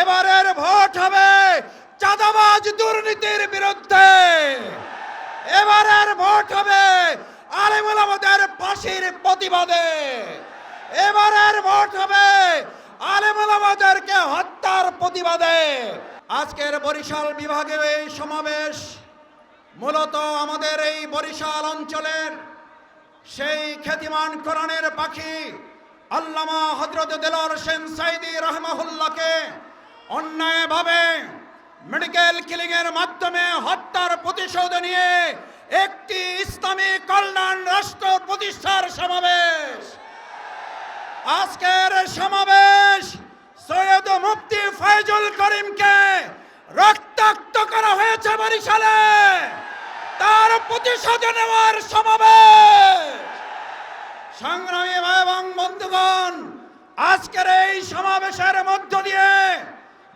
এবারের ভোট হবে চাঁদাবাজ দুর্নীতির বিরুদ্ধে। এবারের ভোট হবে আলিমুল আমাদের ফাঁসির প্রতিবাদে। এবারের ভোট হবে আলিমুল আমাদেরকে হত্যার প্রতিবাদে। আজকের বরিশাল বিভাগের এই সমাবেশ মূলত আমাদের এই বরিশাল অঞ্চলের সেই খ্যাতিমান কোরআনের পাখি আল্লামা হজরত দেলার সেন সাইদি রহমাহুল্লাহকে অন্যায়ভাবে মেডিকেল কিলিং এর মাধ্যমে হত্যার প্রতিশোধ নিয়ে একটি ইসলামী কল্যাণ রাষ্ট্র প্রতিষ্ঠার সমাবেশ। আজকের সমাবেশ সৈয়দ মুফতি ফয়জুল করিমকে রক্তাক্ত করা হয়েছে বরিশালে। তার প্রতিশোধ নেওয়ার সমাবেশ। সংগ্রামী এবং বন্ধুগণ, আজকের এই সমাবেশের মধ্য দিয়ে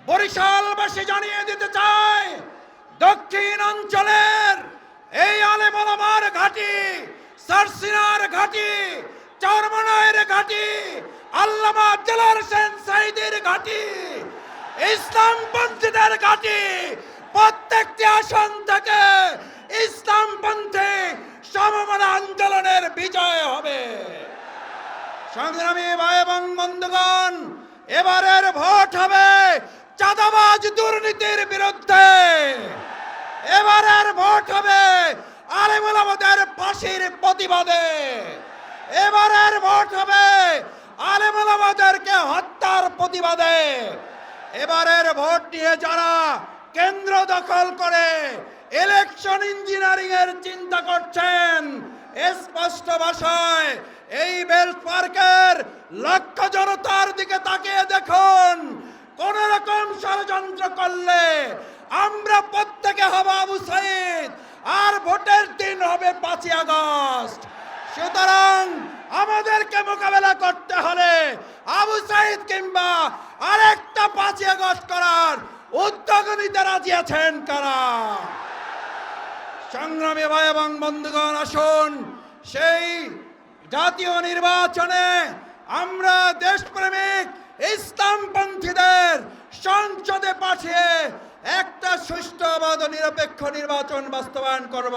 বরিশালবাসী জানিয়ে দিতে চায় দক্ষিণ অঞ্চলের এই আলেমালামার ঘাটি, সারসিনার ঘাটি চরমনায়ের ঘাটি, আল্লামা আব্দুল্লাহ হোসেন সাইদের ঘাটি, ইসলামপন্থীদের ঘাটি, প্রত্যেকটি আসন থেকে ইসলামপন্থী সমমনা আন্দোলনের বিজয় হবে। সংগ্রামী ভাই এবং বন্ধুগণ, এবারের ভোট হবে চাঁদাবাজ দুর্নীতির বিরুদ্ধে। এবারের ভোট হবে আলিমুল আমাদের ফাঁসির প্রতিবাদে। এবারের ভোট হবে আলিমুল আমাদেরকে হত্যার প্রতিবাদে। এবারের ভোট নিয়ে যারা কেন্দ্র দখল করে ইলেকশন ইঞ্জিনিয়ারিং এর চিন্তা করছেন স্পষ্ট ভাষায় এই বেল পার্কের লক্ষ জনতার করলে আমরা প্রত্যেকে হব আবু সাইদ, আর ভোটের দিন হবে পাঁচই আগস্ট। সুতরাং আমাদেরকে মোকাবেলা করতে হলে আবু সাইদ কিংবা আরেকটা পাঁচই আগস্ট করার উদ্যোগ নিতে রাজি আছেন কারা? সংগ্রামী ভাই এবং বন্ধুগণ, আসুন সেই জাতীয় নির্বাচনে আমরা দেশপ্রেমিক ইসলামপন্থীদের সংসদে পাঠিয়ে একটা সুষ্ঠু অবাধ নিরপেক্ষ নির্বাচন বাস্তবায়ন করব।